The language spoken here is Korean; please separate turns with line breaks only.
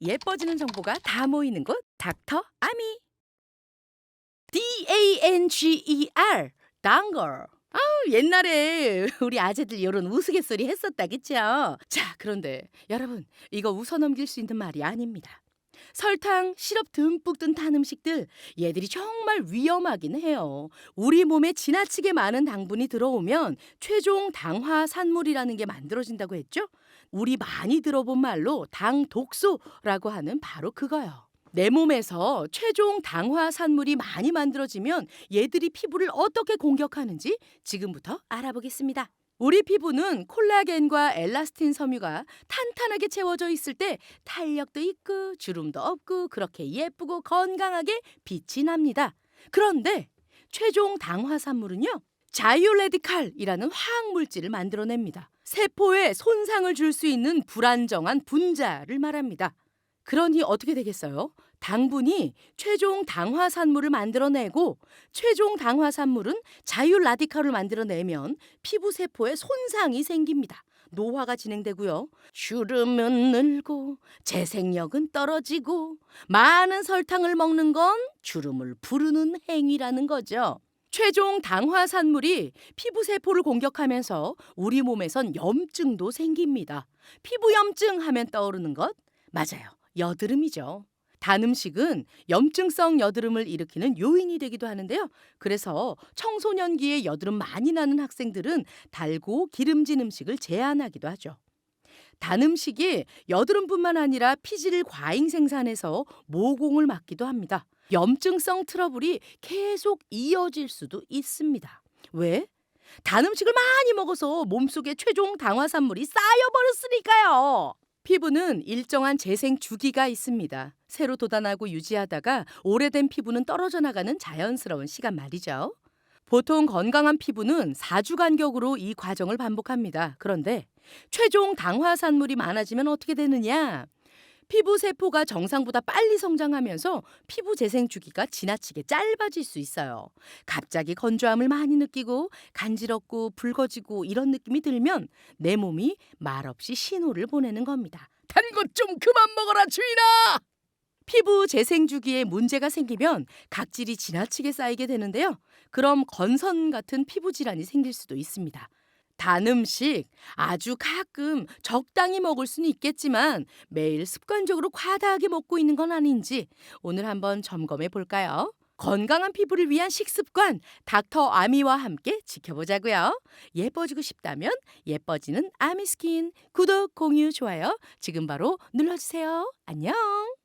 예뻐지는 정보가 다 모이는 곳 닥터 아미 D-A-N-G-E-R 당걸 아우 옛날에 우리 아재들 이런 우스갯소리 했었다 그쵸? 자 그런데 여러분 이거 웃어 넘길 수 있는 말이 아닙니다 설탕, 시럽 듬뿍 든 탄 음식들 얘들이 정말 위험하긴 해요 우리 몸에 지나치게 많은 당분이 들어오면 최종 당화 산물이라는 게 만들어진다고 했죠? 우리 많이 들어본 말로 당 독소라고 하는 바로 그거요. 내 몸에서 최종 당화 산물이 많이 만들어지면 얘들이 피부를 어떻게 공격하는지 지금부터 알아보겠습니다. 우리 피부는 콜라겐과 엘라스틴 섬유가 탄탄하게 채워져 있을 때 탄력도 있고 주름도 없고 그렇게 예쁘고 건강하게 빛이 납니다. 그런데 최종 당화 산물은요. 자유레디칼이라는 화학 물질을 만들어냅니다. 세포에 손상을 줄 수 있는 불안정한 분자를 말합니다. 그러니 어떻게 되겠어요? 당분이 최종 당화산물을 만들어내고 최종 당화산물은 자유라디칼을 만들어내면 피부 세포에 손상이 생깁니다. 노화가 진행되고요. 주름은 늘고 재생력은 떨어지고 많은 설탕을 먹는 건 주름을 부르는 행위라는 거죠. 최종 당화산물이 피부 세포를 공격하면서 우리 몸에선 염증도 생깁니다. 피부 염증 하면 떠오르는 것 맞아요. 여드름이죠. 단 음식은 염증성 여드름을 일으키는 요인이 되기도 하는데요. 그래서 청소년기에 여드름 많이 나는 학생들은 달고 기름진 음식을 제한하기도 하죠. 단 음식이 여드름뿐만 아니라 피질 과잉 생산해서 모공을 막기도 합니다. 염증성 트러블이 계속 이어질 수도 있습니다. 왜? 단 음식을 많이 먹어서 몸속에 최종 당화산물이 쌓여버렸으니까요. 피부는 일정한 재생 주기가 있습니다. 새로 돋아나고 유지하다가 오래된 피부는 떨어져 나가는 자연스러운 시간 말이죠. 보통 건강한 피부는 4주 간격으로 이 과정을 반복합니다. 그런데 최종 당화산물이 많아지면 어떻게 되느냐? 피부 세포가 정상보다 빨리 성장하면서 피부 재생 주기가 지나치게 짧아질 수 있어요. 갑자기 건조함을 많이 느끼고 간지럽고 붉어지고 이런 느낌이 들면 내 몸이 말없이 신호를 보내는 겁니다. 단 것 좀 그만 먹어라 주인아! 피부 재생 주기에 문제가 생기면 각질이 지나치게 쌓이게 되는데요. 그럼 건선 같은 피부 질환이 생길 수도 있습니다. 단 음식 아주 가끔 적당히 먹을 수는 있겠지만 매일 습관적으로 과다하게 먹고 있는 건 아닌지 오늘 한번 점검해 볼까요? 건강한 피부를 위한 식습관 닥터 아미와 함께 지켜보자고요. 예뻐지고 싶다면 예뻐지는 아미스킨 구독, 공유, 좋아요 지금 바로 눌러주세요. 안녕.